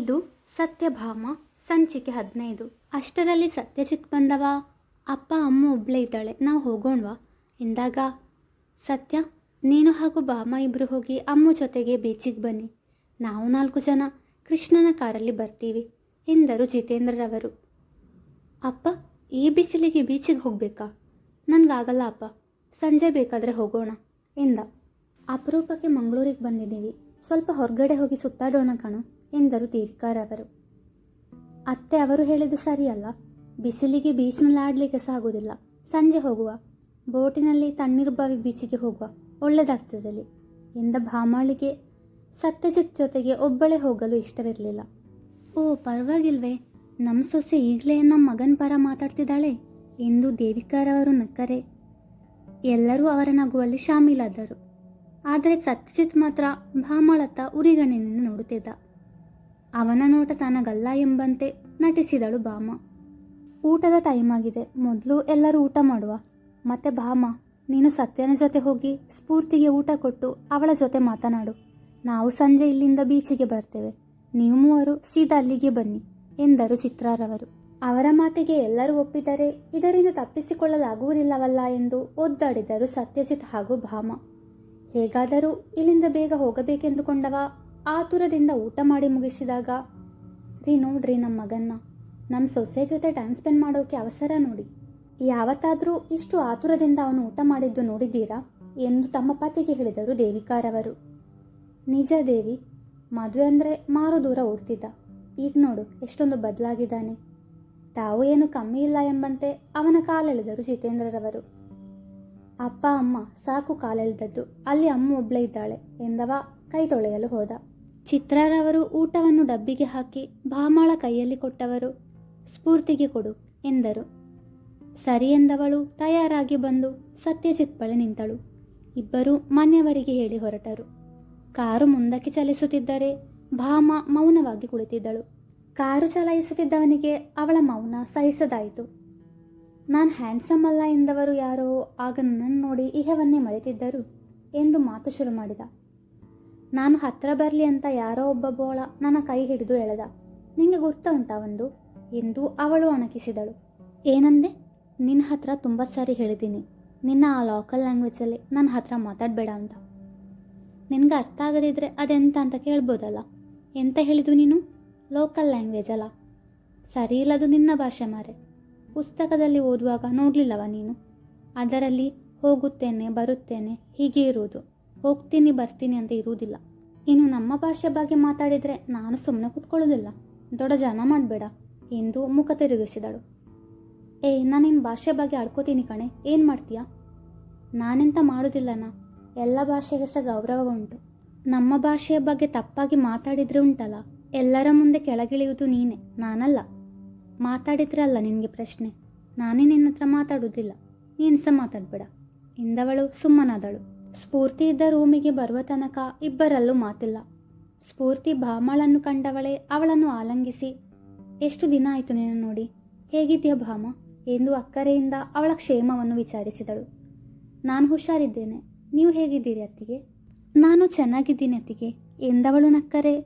ಇದು ಸತ್ಯಭಾಮ, ಸಂಚಿಕೆ ಹದಿನೈದು. ಅಷ್ಟರಲ್ಲಿ ಸತ್ಯಜಿತ್ ಬಂದವ? ಅಪ್ಪ, ಅಮ್ಮ ಒಬ್ಳೇ ಇದ್ದಾಳೆ. ನಾವು ಹೋಗೋಣವಾ? ಎಂದಾಗ, ಸತ್ಯ, ನೀನು ಹಾಗೂ ಭಾಮ ಇಬ್ಬರು ಹೋಗಿ ಅಮ್ಮ ಜೊತೆಗೆ ಬೀಚಿಗೆ ಬನ್ನಿ. ನಾವು ನಾಲ್ಕು ಜನ ಕೃಷ್ಣನ ಕಾರಲ್ಲಿ ಬರ್ತೀವಿ, ಎಂದರು ಜಿತೇಂದ್ರರವರು. ಅಪ್ಪ, ಈ ಬಿಸಿಲಿಗೆ ಬೀಚಿಗೆ ಹೋಗಬೇಕಾ? ನನಗಾಗಲ್ಲ ಅಪ್ಪ, ಸಂಜೆ ಬೇಕಾದರೆ ಹೋಗೋಣ, ಎಂದ. ಅಪರೂಪಕ್ಕೆ ಮಂಗಳೂರಿಗೆ ಬಂದಿದ್ದೀವಿ. ಸ್ವಲ್ಪ ಹೊರಗಡೆ ಹೋಗಿ ಸುತ್ತಾಡೋಣ ಕಣೋ. ಎಂದರು ದೇವಿಕಾರವರು ಅತ್ತೆ ಅವರು ಹೇಳಿದ್ದು ಸರಿಯಲ್ಲ. ಬಿಸಿಲಿಗೆ ಸಹ ಆಗೋದಿಲ್ಲ ಸಂಜೆ ಹೋಗುವ. ಬೋಟಿನಲ್ಲಿ ತಣ್ಣೀರು ಬಾವಿ ಬೀಚಿಗೆ ಹೋಗುವ. ಒಳ್ಳೆದಾಗ್ತದಲ್ಲಿ. ಎಂದ ಭಾಮಾಳಿಗೆ ಸತ್ಯಜಿತ್ ಜೊತೆಗೆ ಒಬ್ಬಳೇ ಹೋಗಲು ಇಷ್ಟವಿರಲಿಲ್ಲ. ಓ, ಪರವಾಗಿಲ್ವೇ. ನಮ್ಮ ಸೊಸೆ ಈಗಲೇ ನಮ್ಮ ಮಗನ ಪರ ಮಾತಾಡ್ತಿದ್ದಾಳೆ. ಎಂದು ದೇವಿಕಾರವರು ನಕ್ಕರೆ. ಎಲ್ಲರೂ ಅವರ ನಗುವಲ್ಲಿ ಶಾಮೀಲಾದರು. ಆದರೆ ಸತ್ಯಜಿತ್ ಮಾತ್ರ ಭಾಮಾಳತ್ತ ಉರಿಗಣ್ಣಿನಿಂದ ನೋಡುತ್ತಿದ್ದ. ಅವನ ನೋಟ ತನಗಲ್ಲ ಎಂಬಂತೆ ನಟಿಸಿದಳು ಭಾಮ. ಊಟದ ಟೈಮ್ ಆಗಿದೆ. ಮೊದಲು ಎಲ್ಲರೂ ಊಟ ಮಾಡುವ. ಮತ್ತೆ ಭಾಮ, ನೀನು ಸತ್ಯನ ಜೊತೆ ಹೋಗಿ ಸ್ಫೂರ್ತಿಗೆ ಊಟ ಕೊಟ್ಟು ಅವಳ ಜೊತೆ ಮಾತನಾಡು. ನಾವು ಸಂಜೆ ಇಲ್ಲಿಂದ ಬೀಚಿಗೆ ಬರ್ತೇವೆ. ನೀವು ಮೂವರು ಸೀದಾ ಅಲ್ಲಿಗೆ ಬನ್ನಿ, ಎಂದರು ಚಿತ್ರಾರವರು. ಅವರ ಮಾತಿಗೆ ಎಲ್ಲರೂ ಒಪ್ಪಿದರೆ ಇದರಿಂದ ತಪ್ಪಿಸಿಕೊಳ್ಳಲಾಗುವುದಿಲ್ಲವಲ್ಲ ಎಂದು ಒದ್ದಾಡಿದರು ಸತ್ಯಜಿತ್ ಹಾಗೂ ಭಾಮ. ಹೇಗಾದರೂ ಇಲ್ಲಿಂದ ಬೇಗ ಹೋಗಬೇಕೆಂದುಕೊಂಡವ ಆತುರದಿಂದ ಊಟ ಮಾಡಿ ಮುಗಿಸಿದಾಗ, ರೀ ನೋಡ್ರಿ ನಮ್ಮ ಮಗನ್ನ ನಮ್ಮ ಸೊಸೆ ಜೊತೆ ಟೈಮ್ ಸ್ಪೆಂಡ್ ಮಾಡೋಕೆ ಅವಸರ ನೋಡಿ. ಯಾವತ್ತಾದರೂ ಇಷ್ಟು ಆತುರದಿಂದ ಅವನು ಊಟ ಮಾಡಿದ್ದು ನೋಡಿದ್ದೀರಾ? ಎಂದು ತಮ್ಮ ಪತಿಗೆ ಹೇಳಿದರು ದೇವಿಕಾರವರು. ನಿಜ ದೇವಿ, ಮದುವೆ ಅಂದರೆ ಮಾರು ದೂರ ಓಡ್ತಿದ್ದ. ಈಗ ನೋಡು, ಎಷ್ಟೊಂದು ಬದಲಾಗಿದ್ದಾನೆ. ತಾವು ಏನು ಕಮ್ಮಿ ಇಲ್ಲ ಎಂಬಂತೆ ಅವನ ಕಾಲೆಳೆದರು ಜಿತೇಂದ್ರರವರು. ಅಪ್ಪ, ಅಮ್ಮ, ಸಾಕು ಕಾಲೆಳೆದದ್ದು. ಅಲ್ಲಿ ಅಮ್ಮ ಒಬ್ಬಳೇ ಇದ್ದಾಳೆ ಎಂದವ ಕೈ ತೊಳೆಯಲು ಹೋದ. ಚಿತ್ರರವರು ಊಟವನ್ನು ಡಬ್ಬಿಗೆ ಹಾಕಿ ಭಾಮಾಳ ಕೈಯಲ್ಲಿ ಕೊಟ್ಟವರು, ಸ್ಫೂರ್ತಿಗೆ ಕೊಡು ಎಂದರು. ಸರಿ ಎಂದವಳು ತಯಾರಾಗಿ ಬಂದು ಸತ್ಯಜಿತ್ ಬಳಿ ನಿಂತಳು. ಇಬ್ಬರೂ ಮನೆಯವರಿಗೆ ಹೇಳಿ ಹೊರಟರು. ಕಾರು ಮುಂದಕ್ಕೆ ಚಲಿಸುತ್ತಿದ್ದರೆ ಭಾಮ ಮೌನವಾಗಿ ಕುಳಿತಿದ್ದಳು. ಕಾರು ಚಲಾಯಿಸುತ್ತಿದ್ದವನಿಗೆ ಅವಳ ಮೌನ ಸಹಿಸದಾಯಿತು. ನಾನು ಹ್ಯಾಂಡ್ಸಮ್ ಅಲ್ಲ ಎಂದವರು ಯಾರೋ, ಆಗ ನನ್ನನ್ನು ನೋಡಿ ಇಹವನ್ನೇ ಮರೆತಿದ್ದರು ಎಂದು ಮಾತು ಶುರು ಮಾಡಿದ. ನಾನು ಹತ್ರ ಬರಲಿ ಅಂತ ಯಾರೋ ಒಬ್ಬ ಬೋಳ ನನ್ನ ಕೈ ಹಿಡಿದು ಎಳೆದ. ನಿಂಗೆ ಗೊತ್ತಾ ಉಂಟಾ ಒಂದು? ಎಂದು ಅವಳು ಅಣಕಿಸಿದಳು. ಏನಂದೆ? ನಿನ್ನ ಹತ್ರ ತುಂಬ ಸಾರಿ ಹೇಳಿದ್ದೀನಿ ನಿನ್ನ ಆ ಲೋಕಲ್ ಲ್ಯಾಂಗ್ವೇಜಲ್ಲಿ ನನ್ನ ಹತ್ರ ಮಾತಾಡಬೇಡ ಅಂತ. ನಿನಗೆ ಅರ್ಥ ಆಗದಿದ್ದರೆ ಅದೆಂತ ಅಂತ ಕೇಳ್ಬೋದಲ್ಲ? ಎಂತ ಹೇಳಿದು ನೀನು? ಲೋಕಲ್ ಲ್ಯಾಂಗ್ವೇಜ್ ಅಲ್ಲ. ಸರಿ ಇಲ್ಲದು ನಿನ್ನ ಭಾಷೆ ಮಾರೆ. ಪುಸ್ತಕದಲ್ಲಿ ಓದುವಾಗ ನೋಡಲಿಲ್ಲವ ನೀನು? ಅದರಲ್ಲಿ ಹೋಗುತ್ತೇನೆ, ಬರುತ್ತೇನೆ, ಹೀಗೆ ಇರುವುದು. ಹೋಗ್ತೀನಿ, ಬರ್ತೀನಿ ಅಂತ ಇರುವುದಿಲ್ಲ. ಇನ್ನು ನಮ್ಮ ಭಾಷೆ ಬಗ್ಗೆ ಮಾತಾಡಿದರೆ ನಾನು ಸುಮ್ಮನೆ ಕೂತ್ಕೊಳ್ಳೋದಿಲ್ಲ. ದೊಡ್ಡ ಜನ ಮಾಡಬೇಡ ಎಂದು ಮುಖ ತಿರುಗಿಸಿದಳು. ಏ ನಾನು ನಿನ್ನ ಭಾಷೆ ಬಗ್ಗೆ ಆಡ್ಕೋತೀನಿ ಕಣೆ. ಏನು ಮಾಡ್ತೀಯಾ? ನಾನೆಂತ ಮಾಡೋದಿಲ್ಲನ? ಎಲ್ಲ ಭಾಷೆಗೆ ಸಹ ಗೌರವ ಉಂಟು. ನಮ್ಮ ಭಾಷೆಯ ಬಗ್ಗೆ ತಪ್ಪಾಗಿ ಮಾತಾಡಿದ್ರೆ ಉಂಟಲ್ಲ. ಎಲ್ಲರ ಮುಂದೆ ಕೆಳಗಿಳಿಯುವುದು ನೀನೆ, ನಾನಲ್ಲ. ಮಾತಾಡಿದ್ರೆ ಅಲ್ಲ ನಿನಗೆ ಪ್ರಶ್ನೆ. ನಾನೇ ನಿನ್ನ ಹತ್ರ ಮಾತಾಡುವುದಿಲ್ಲ. ನೀನು ಸಹ ಮಾತಾಡಬೇಡ. ಎಂದವಳು ಸುಮ್ಮನಾದಳು. ಸ್ಫೂರ್ತಿ ಇದ್ದ ರೂಮಿಗೆ ಬರುವ ತನಕ ಇಬ್ಬರಲ್ಲೂ ಮಾತಿಲ್ಲ. ಸ್ಫೂರ್ತಿ ಭಾಮಳನ್ನು ಕಂಡವಳೆ ಅವಳನ್ನು ಆಲಂಗಿಸಿ, ಎಷ್ಟು ದಿನ ಆಯಿತು ನೀನು ನೋಡಿ? ಹೇಗಿದೆಯಾ ಭಾಮ? ಎಂದು ಅಕ್ಕರೆಯಿಂದ ಅವಳ ಕ್ಷೇಮವನ್ನು ವಿಚಾರಿಸಿದಳು. ನಾನು ಹುಷಾರಿದ್ದೇನೆ. ನೀವು ಹೇಗಿದ್ದೀರಿ ಅತ್ತಿಗೆ? ನಾನು ಚೆನ್ನಾಗಿದ್ದೀನಿ ಅತ್ತಿಗೆ, ಎಂದವಳು ನಕ್ಕರೆ.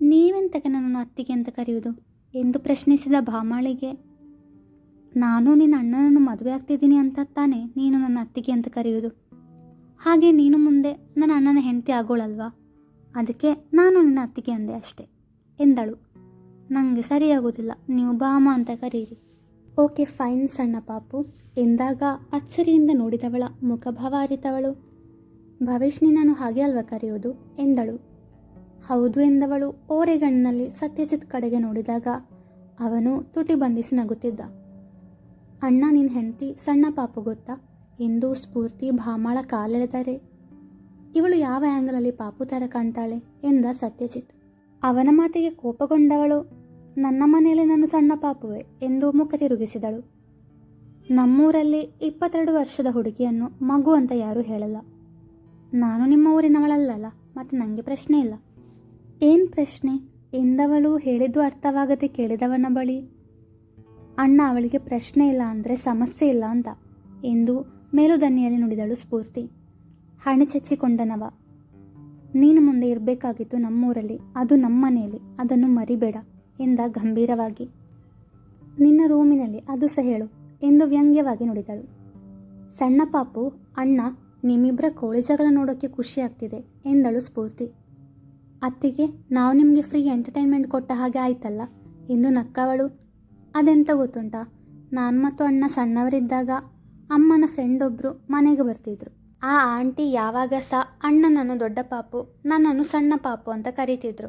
ನೀವೆಂತಕ್ಕೆ ನನ್ನನ್ನು ಅತ್ತಿಗೆ ಅಂತ ಕರೆಯುವುದು? ಎಂದು ಪ್ರಶ್ನಿಸಿದ ಭಾಮಳಿಗೆ. ನಾನು ನಿನ್ನ ಅಣ್ಣನನ್ನು ಮದುವೆ ಆಗ್ತಿದ್ದೀನಿ ಅಂತ ತಾನೇ ನೀನು ನನ್ನ ಅತ್ತಿಗೆ ಅಂತ ಕರೆಯುವುದು? ಹಾಗೆ ನೀನು ಮುಂದೆ ನನ್ನ ಅಣ್ಣನ ಹೆಂಡತಿ ಆಗೋಳಲ್ವಾ? ಅದಕ್ಕೆ ನಾನು ನಿನ್ನ ಅತ್ತಿಗೆ ಅಂದೆ ಅಷ್ಟೆ, ಎಂದಳು. ನನಗೆ ಸರಿಯಾಗೋದಿಲ್ಲ, ನೀವು ಬಾಮ ಅಂತ ಕರೀರಿ. ಓಕೆ, ಫೈನ್ ಸಣ್ಣ ಪಾಪು, ಎಂದಾಗ ಅಚ್ಚರಿಯಿಂದ ನೋಡಿದವಳ ಮುಖಭಾವ ಅರಿತವಳು ಭವಿಷ್ಣಿ ನಾನು ಹಾಗೆ ಅಲ್ವಾ ಕರೆಯೋದು? ಎಂದಳು. ಹೌದು, ಎಂದವಳು. ಓರೆಗಣ್ಣಿನಲ್ಲಿ ಸತ್ಯಜಿತ್ ಕಡೆಗೆ ನೋಡಿದಾಗ ಅವನು ತುಟಿ ಬಂಧಿಸಿ ನಗುತ್ತಿದ್ದ. ಅಣ್ಣ ನಿನ್ನ ಹೆಂಡತಿ ಸಣ್ಣ ಪಾಪು ಗೊತ್ತಾ? ಎಂದು ಸ್ಫೂರ್ತಿ ಭಾಮಾಳ ಕಾಲೆಳೆದರೆ. ಇವಳು ಯಾವ ಆ್ಯಂಗಲಲ್ಲಿ ಪಾಪು ಥರ ಕಾಣ್ತಾಳೆ ಎಂದ ಸತ್ಯಜಿತ್. ಅವನ ಮಾತಿಗೆ ಕೋಪಗೊಂಡವಳು, ನನ್ನ ಮನೆಯಲ್ಲಿ ನಾನು ಸಣ್ಣ ಪಾಪುವೆ ಎಂದು ಮುಖ ತಿರುಗಿಸಿದಳು. ನಮ್ಮೂರಲ್ಲಿ ಇಪ್ಪತ್ತೆರಡು ವರ್ಷದ ಹುಡುಗಿಯನ್ನು ಮಗು ಅಂತ ಯಾರೂ ಹೇಳಲ್ಲ. ನಾನು ನಿಮ್ಮ ಊರಿನವಳಲ್ಲಲ್ಲ, ಮತ್ತು ನನಗೆ ಪ್ರಶ್ನೆ ಇಲ್ಲ. ಏನು ಪ್ರಶ್ನೆ? ಎಂದವಳು ಹೇಳಿದ್ದು ಅರ್ಥವಾಗದೆ ಕೇಳಿದವನ ಬಳಿ, ಅಣ್ಣ, ಅವಳಿಗೆ ಪ್ರಶ್ನೆ ಇಲ್ಲ ಅಂದರೆ ಸಮಸ್ಯೆ ಇಲ್ಲ ಅಂತ ಎಂದು ಮೇಲುದನಿಯಲ್ಲಿ ನುಡಿದಳು ಸ್ಫೂರ್ತಿ. ಹಣ ಚಚ್ಚಿಕೊಂಡನವ. ನೀನು ಮುಂದೆ ಇರಬೇಕಾಗಿತ್ತು ನಮ್ಮೂರಲ್ಲಿ, ಅದು ನಮ್ಮ ಮನೆಯಲ್ಲಿ ಅದನ್ನು ಮರಿಬೇಡ ಎಂದ ಗಂಭೀರವಾಗಿ. ನಿನ್ನ ರೂಮಿನಲ್ಲಿ ಅದು ಸಹ ಹೇಳು ಎಂದು ವ್ಯಂಗ್ಯವಾಗಿ ನುಡಿದಳು. ಸಣ್ಣ ಪಾಪು, ಅಣ್ಣ ನಿಮ್ಮಿಬ್ಬರ ಕೋಳಿ ಜಗಳ ನೋಡೋಕ್ಕೆ ಖುಷಿ ಆಗ್ತಿದೆ ಎಂದಳು ಸ್ಫೂರ್ತಿ. ಅತ್ತಿಗೆ, ನಾವು ನಿಮಗೆ ಫ್ರೀ ಎಂಟರ್ಟೈನ್ಮೆಂಟ್ ಕೊಟ್ಟ ಹಾಗೆ ಆಯ್ತಲ್ಲ ಎಂದು ನಕ್ಕವಳು. ಅದೆಂತ ಗೊತ್ತುಂಟ? ನಾನು ಮತ್ತು ಅಣ್ಣ ಸಣ್ಣವರಿದ್ದಾಗ ಅಮ್ಮನ ಫ್ರೆಂಡ್ ಒಬ್ಬರು ಮನೆಗೆ ಬರ್ತಿದ್ರು. ಆ ಆಂಟಿ ಯಾವಾಗ ಸಹ ಅಣ್ಣನನ್ನು ದೊಡ್ಡ ಪಾಪು, ನನ್ನನ್ನು ಸಣ್ಣ ಪಾಪು ಅಂತ ಕರೀತಿದ್ರು.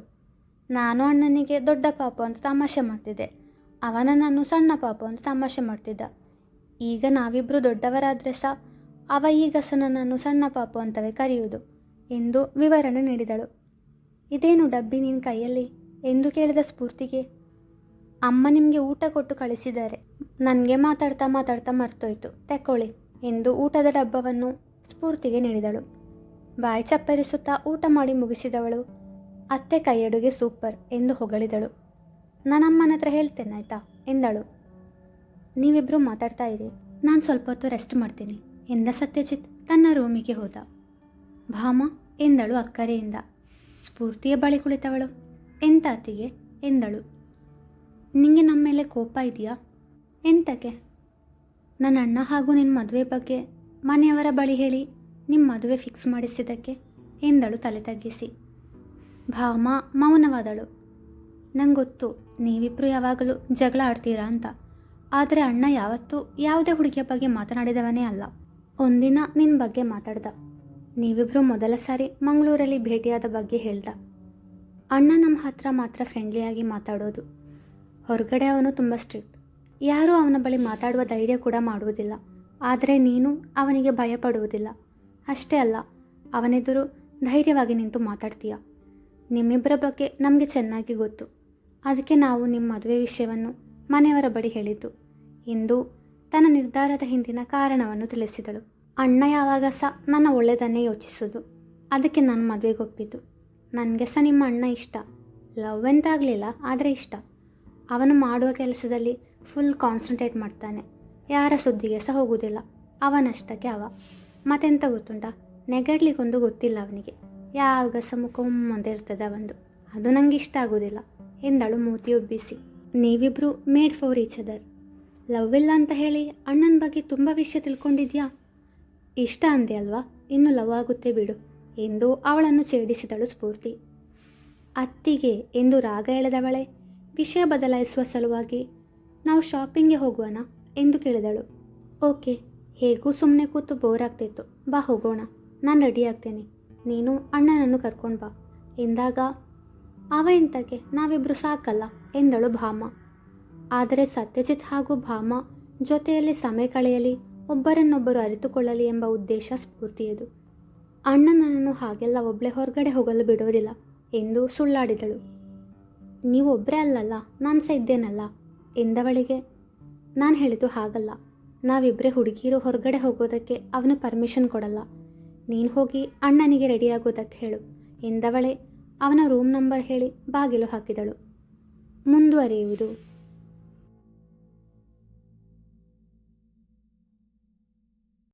ನಾನು ಅಣ್ಣನಿಗೆ ದೊಡ್ಡ ಪಾಪು ಅಂತ ತಮಾಷೆ ಮಾಡ್ತಿದ್ದೆ. ಅವನ ನಾನು ಸಣ್ಣ ಪಾಪು ಅಂತ ತಮಾಷೆ ಮಾಡ್ತಿದ್ದ. ಈಗ ನಾವಿಬ್ಬರು ದೊಡ್ಡವರಾದರೆ ಸಹ ಅವ ಈಗ ಸಹ ನನ್ನನ್ನು ಸಣ್ಣ ಪಾಪು ಅಂತವೇ ಕರೆಯುವುದು ಎಂದು ವಿವರಣೆ ನೀಡಿದಳು. ಇದೇನು ಡಬ್ಬಿ ನಿನ್ನ ಕೈಯಲ್ಲಿ? ಎಂದು ಕೇಳಿದ ಸ್ಫೂರ್ತಿಗೆ. ಅಮ್ಮ ನಿಮಗೆ ಊಟ ಕೊಟ್ಟು ಕಳಿಸಿದ್ದಾರೆ. ನನಗೆ ಮಾತಾಡ್ತಾ ಮಾತಾಡ್ತಾ ಮರ್ತೋಯ್ತು. ತೆಕ್ಕೊಳ್ಳಿ ಎಂದು ಊಟದ ಡಬ್ಬವನ್ನು ಸ್ಫೂರ್ತಿಗೆ ನೀಡಿದಳು. ಬಾಯಿ ಚಪ್ಪರಿಸುತ್ತಾ ಊಟ ಮಾಡಿ ಮುಗಿಸಿದವಳು. ಅತ್ತೆ ಕೈಯಡುಗೆ ಸೂಪರ್ ಎಂದು ಹೊಗಳಿದಳು. ನಾನಮ್ಮನ ಹತ್ರ ಹೇಳ್ತೇನೆ ಆಯ್ತಾ? ಎಂದಳು. ನೀವಿಬ್ಬರು ಮಾತಾಡ್ತಾ ಇರಿ. ನಾನು ಸ್ವಲ್ಪ ಹೊತ್ತು ರೆಸ್ಟ್ ಮಾಡ್ತೀನಿ, ಎಂದ ಸತ್ಯಜಿತ್ ತನ್ನ ರೂಮಿಗೆ ಹೋದ. ಭಾಮ, ಎಂದಳು ಅಕ್ಕರೆಯಿಂದ. ಸ್ಫೂರ್ತಿಯ ಬಳಿ ಕುಳಿತವಳು ಎಂತಾತಿಗೆ ಎಂದಳು. ನಿಮಗೆ ನಮ್ಮ ಮೇಲೆ ಕೋಪ ಇದೆಯಾ? ಎಂತಕ್ಕೆ ನನ್ನ ಅಣ್ಣ ಹಾಗೂ ನಿನ್ನ ಮದುವೆ ಬಗ್ಗೆ ಮನೆಯವರ ಬಳಿ ಹೇಳಿ ನಿಮ್ಮ ಮದುವೆ ಫಿಕ್ಸ್ ಮಾಡಿಸಿದ್ದಕ್ಕೆ ಎಂದಳು ತಲೆ ತಗ್ಗಿಸಿ. ಭಾಮ ಮೌನವಾದಳು. ನಂಗೊತ್ತು ಗೊತ್ತು ನೀವಿಬ್ಬರು ಯಾವಾಗಲೂ ಜಗಳ ಆಡ್ತೀರಾ ಅಂತ. ಆದರೆ ಅಣ್ಣ ಯಾವತ್ತೂ ಯಾವುದೇ ಹುಡುಗಿಯ ಬಗ್ಗೆ ಮಾತನಾಡಿದವನೇ ಅಲ್ಲ. ಒಂದಿನ ನಿನ್ನ ಬಗ್ಗೆ ಮಾತಾಡ್ದ. ನೀವಿಬ್ಬರು ಮೊದಲ ಸಾರಿ ಮಂಗಳೂರಲ್ಲಿ ಭೇಟಿಯಾದ ಬಗ್ಗೆ ಹೇಳ್ದ. ಅಣ್ಣ ನಮ್ಮ ಹತ್ರ ಮಾತ್ರ ಫ್ರೆಂಡ್ಲಿಯಾಗಿ ಮಾತಾಡೋದು. ಹೊರಗಡೆ ಅವನು ತುಂಬ ಸ್ಟ್ರಿಕ್ಟ್ ಯಾರೂ ಅವನ ಬಳಿ ಮಾತಾಡುವ ಧೈರ್ಯ ಕೂಡ ಮಾಡುವುದಿಲ್ಲ. ಆದರೆ ನೀನು ಅವನಿಗೆ ಭಯಪಡುವುದಿಲ್ಲ. ಅಷ್ಟೇ ಅಲ್ಲ, ಅವನೆದುರು ಧೈರ್ಯವಾಗಿ ನಿಂತು ಮಾತಾಡ್ತೀಯ. ನಿಮ್ಮಿಬ್ಬರ ಬಗ್ಗೆ ನಮಗೆ ಚೆನ್ನಾಗಿ ಗೊತ್ತು. ಅದಕ್ಕೆ ನಾವು ನಿಮ್ಮ ಮದುವೆ ವಿಷಯವನ್ನು ಮನೆಯವರ ಬಳಿ ಹೇಳಿದ್ದು. ಇಂದು ತನ್ನ ನಿರ್ಧಾರದ ಹಿಂದಿನ ಕಾರಣವನ್ನು ತಿಳಿಸಿದಳು. ಅಣ್ಣ ಯಾವಾಗ ಸಹ ನನ್ನ ಒಳ್ಳೆಯದನ್ನೇ ಯೋಚಿಸೋದು ಅದಕ್ಕೆ ನಾನು ಮದುವೆಗೆ ಒಪ್ಪಿದ್ದು. ನನಗೆ ಸಹ ನಿಮ್ಮ ಅಣ್ಣ ಇಷ್ಟ. ಲವ್ ಎಂತಾಗಲಿಲ್ಲ, ಆದರೆ ಇಷ್ಟ. ಅವನು ಮಾಡುವ ಕೆಲಸದಲ್ಲಿ ಫುಲ್ ಕಾನ್ಸಂಟ್ರೇಟ್ ಮಾಡ್ತಾನೆ. ಯಾರ ಸುದ್ದಿಗೆ ಸಹ ಹೋಗೋದಿಲ್ಲ. ಅವನಷ್ಟಕ್ಕೆ ಅವ. ಮತ್ತೆಂತ ಗೊತ್ತುಂಟ? ನೆಗಡ್ಲಿಕ್ಕೊಂದು ಗೊತ್ತಿಲ್ಲ ಅವನಿಗೆ. ಯಾವಾಗ ಮುಂದೆ ಇರ್ತದೆ ಅವಂದು. ಅದು ನನಗೆ ಇಷ್ಟ ಆಗೋದಿಲ್ಲ. ಎಂದಳು ಮೂತಿ ಒಬ್ಬಿಸಿ ನೀವಿಬ್ಬರು made for each other love ಇಲ್ಲ ಅಂತ ಹೇಳಿ ಅಣ್ಣನ ಬಗ್ಗೆ ತುಂಬ ವಿಷಯ ತಿಳ್ಕೊಂಡಿದ್ಯಾ? ಇಷ್ಟ ಅಂದೆ ಅಲ್ವಾ? ಇನ್ನು ಲವ್ ಆಗುತ್ತೆ ಬಿಡು. ಎಂದು ಅವಳನ್ನು ಛೇಡಿಸಿದಳು ಸ್ಫೂರ್ತಿ. ಅತ್ತಿಗೆ ಎಂದು ರಾಗ ಎಳೆದವಳೆ, ವಿಷಯ ಬದಲಾಯಿಸುವ ಸಲುವಾಗಿ ನಾವು ಶಾಪಿಂಗ್ಗೆ ಹೋಗೋಣ ಎಂದು ಕೇಳಿದಳು. ಓಕೆ, ಹೇಗೂ ಸುಮ್ಮನೆ ಕೂತು ಬೋರ್ ಆಗ್ತಿತ್ತು. ಬಾ ಹೋಗೋಣ, ನಾನು ರೆಡಿ ಆಗ್ತೇನೆ. ನೀನು ಅಣ್ಣನನ್ನು ಕರ್ಕೊಂಡು ಬಾ. ಎಂದಾಗ, ಅವ ಎಂತಕ್ಕೆ ನಾವಿಬ್ಬರು ಸಾಕಲ್ಲ, ಎಂದಳು ಭಾಮ. ಆದರೆ ಸತ್ಯಜಿತ್ ಹಾಗೂ ಭಾಮ ಜೊತೆಯಲ್ಲಿ ಸಮಯ ಕಳೆಯಲಿ, ಒಬ್ಬರನ್ನೊಬ್ಬರು ಅರಿತುಕೊಳ್ಳಲಿ ಎಂಬ ಉದ್ದೇಶ ಸ್ಫೂರ್ತಿಯದು. ಅಣ್ಣ ನನ್ನನ್ನು ಹಾಗೆಲ್ಲ ಒಬ್ಬಳೆ ಹೊರಗಡೆ ಹೋಗಲು ಬಿಡೋದಿಲ್ಲ ಎಂದು ಸುಳ್ಳಾಡಿದಳು. ನೀವು ಒಬ್ಬರೇ ಅಲ್ಲಲ್ಲ ನಾನು ಸಹ ಇದ್ದೇನಲ್ಲ ಎಂದವಳಿಗೆ, ನಾನು ಹೇಳಿದ್ದು ಹಾಗಲ್ಲ. ನಾವಿಬ್ಬರೇ ಹುಡುಗಿಯರು ಹೊರಗಡೆ ಹೋಗೋದಕ್ಕೆ ಅವನು ಪರ್ಮಿಷನ್ ಕೊಡಲ್ಲ. ನೀನು ಹೋಗಿ ಅಣ್ಣನಿಗೆ ರೆಡಿಯಾಗೋದಕ್ಕೆ ಹೇಳು. ಎಂದವಳೆ, ಅವನ ರೂಮ್ ನಂಬರ್ ಹೇಳಿ ಬಾಗಿಲು ಹಾಕಿದಳು. ಮುಂದುವರಿಯುವುದು.